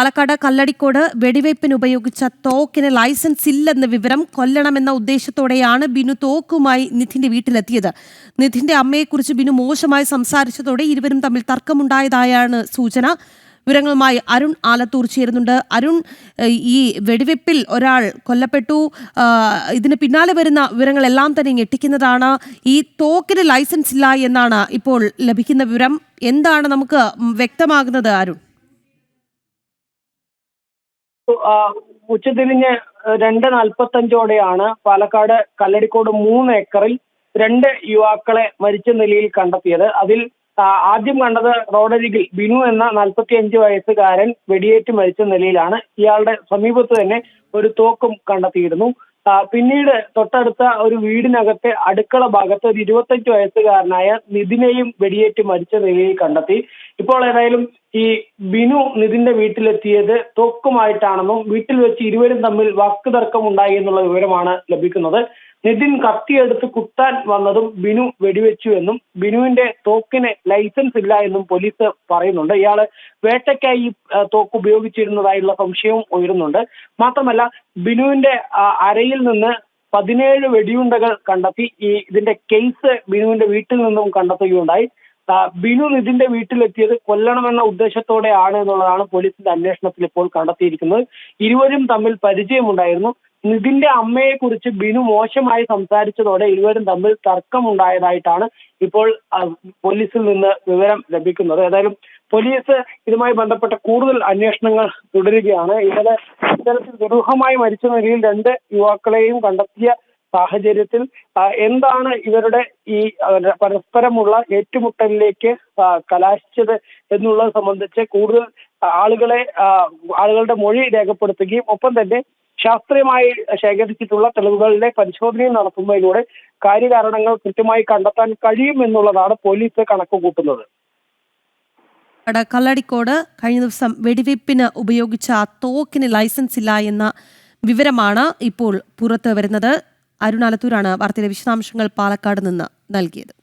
പാലക്കാട് കല്ലടിക്കോട് വെടിവയ്പ്പിന് ഉപയോഗിച്ച തോക്കിന് ലൈസൻസ് ഇല്ലെന്ന വിവരം കൊല്ലണമെന്ന ഉദ്ദേശത്തോടെയാണ് ബിനു തോക്കുമായി നിധിന്റെ വീട്ടിലെത്തിയത്. നിധിന്റെ അമ്മയെക്കുറിച്ച് ബിനു മോശമായി സംസാരിച്ചതോടെ ഇരുവരും തമ്മിൽ തർക്കമുണ്ടായതായാണ് സൂചന. വിവരങ്ങളുമായി അരുൺ ആലത്തൂർ ചേരുന്നുണ്ട്. അരുൺ ഈ വെടിവെപ്പിൽ ഒരാൾ കൊല്ലപ്പെട്ടു. ഇതിന് പിന്നാലെ വരുന്ന വിവരങ്ങളെല്ലാം തന്നെ ഞെട്ടിക്കുന്നതാണ് ഈ തോക്കിന് ലൈസൻസ് ഇല്ല എന്നാണ് ഇപ്പോൾ ലഭിക്കുന്ന വിവരം. എന്താണ് നമുക്ക് വ്യക്തമാകുന്നത് അരുൺ? ഉച്ചതിരിഞ്ഞ് രണ്ട് നാൽപ്പത്തഞ്ചോടെയാണ് പാലക്കാട് കല്ലടിക്കോട് മൂന്ന് ഏക്കറിൽ രണ്ട് യുവാക്കളെ മരിച്ച നിലയിൽ കണ്ടെത്തിയത്. അതിൽ ആദ്യം കണ്ടത് റോഡരികിൽ ബിനു എന്ന നാൽപ്പത്തി അഞ്ച് വയസ്സുകാരൻ വെടിയേറ്റ് മരിച്ച നിലയിലാണ്. ഇയാളുടെ സമീപത്ത് തന്നെ ഒരു തോക്കും കണ്ടെത്തിയിരുന്നു. പിന്നീട് തൊട്ടടുത്ത ഒരു വീടിനകത്തെ അടുക്കള ഭാഗത്ത് ഒരു ഇരുപത്തഞ്ച് വയസ്സുകാരനായ നിതിനെയും വെടിയേറ്റ് മരിച്ച നിലയിൽ കണ്ടെത്തി. ഇപ്പോൾ ഏതായാലും ഈ ബിനു നിതിന്റെ വീട്ടിലെത്തിയത് തോക്കുമായിട്ടാണെന്നും വീട്ടിൽ വെച്ച് ഇരുവരും തമ്മിൽ വാക്കുതർക്കം ഉണ്ടായി എന്നുള്ള വിവരമാണ് ലഭിക്കുന്നത്. നിതിൻ കത്തിയെടുത്ത് കുത്താൻ വന്നതും ബിനു വെടിവെച്ചു എന്നും ബിനുവിന്റെ തോക്കിന് ലൈസൻസ് ഇല്ല എന്നും പോലീസ് പറയുന്നുണ്ട്. ഇയാൾ വേട്ടയ്ക്കായി തോക്ക് ഉപയോഗിച്ചിരുന്നതായുള്ള സംശയവും ഉയരുന്നുണ്ട്. മാത്രമല്ല ബിനുവിന്റെ അരയിൽ നിന്ന് പതിനേഴ് വെടിയുണ്ടകൾ കണ്ടെത്തി ഈ ഇതിന്റെ കേസ് ബിനുവിന്റെ വീട്ടിൽ നിന്നും കണ്ടെത്തുകയുണ്ടായി. ബിനു നിതിന്റെ വീട്ടിലെത്തിയത് കൊല്ലണമെന്ന ഉദ്ദേശത്തോടെയാണ് എന്നുള്ളതാണ് പോലീസിന്റെ അന്വേഷണത്തിൽ ഇപ്പോൾ കണ്ടെത്തിയിരിക്കുന്നത്. ഇരുവരും തമ്മിൽ പരിചയമുണ്ടായിരുന്നു. നിതിന്റെ അമ്മയെ കുറിച്ച് ബിനു മോശമായി സംസാരിച്ചതോടെ ഇരുവരും തമ്മിൽ തർക്കമുണ്ടായതായിട്ടാണ് ഇപ്പോൾ പോലീസിൽ നിന്ന് വിവരം ലഭിക്കുന്നത്. ഏതായാലും പോലീസ് ഇതുമായി ബന്ധപ്പെട്ട കൂടുതൽ അന്വേഷണങ്ങൾ തുടരുകയാണ്. ഇന്നലെ ഇത്തരത്തിൽ ദുരൂഹമായി മരിച്ച നിലയിൽ രണ്ട് യുവാക്കളെയും കണ്ടെത്തിയ സാഹചര്യത്തിൽ എന്താണ് ഇവരുടെ ഈ പരസ്പരമുള്ള ഏറ്റുമുട്ടലിലേക്ക് കലാശിച്ചത് എന്നുള്ളത് സംബന്ധിച്ച് കൂടുതൽ ആളുകളെ ആളുകളുടെ മൊഴി രേഖപ്പെടുത്തുകയും ഒപ്പം തന്നെ ശാസ്ത്രീയമായി ശേഖരിച്ചിട്ടുള്ള തെളിവുകളിലെ പരിശോധനയും നടത്തുന്നതിലൂടെ കാര്യകാരണങ്ങൾ കൃത്യമായി കണ്ടെത്താൻ കഴിയും എന്നുള്ളതാണ് പോലീസ് കണക്ക് കൂട്ടുന്നത് കല്ലടിക്കോട് കഴിഞ്ഞ ദിവസം വെടിവെപ്പിന് ഉപയോഗിച്ച തോക്കിന് ലൈസൻസ് ഇല്ല എന്ന വിവരമാണ് ഇപ്പോൾ പുറത്ത് വരുന്നത്. അരുൺ ആലത്തൂരാണ് വാർത്തയിലെ വിശദാംശങ്ങൾ പാലക്കാട് നിന്ന് നൽകിയത്.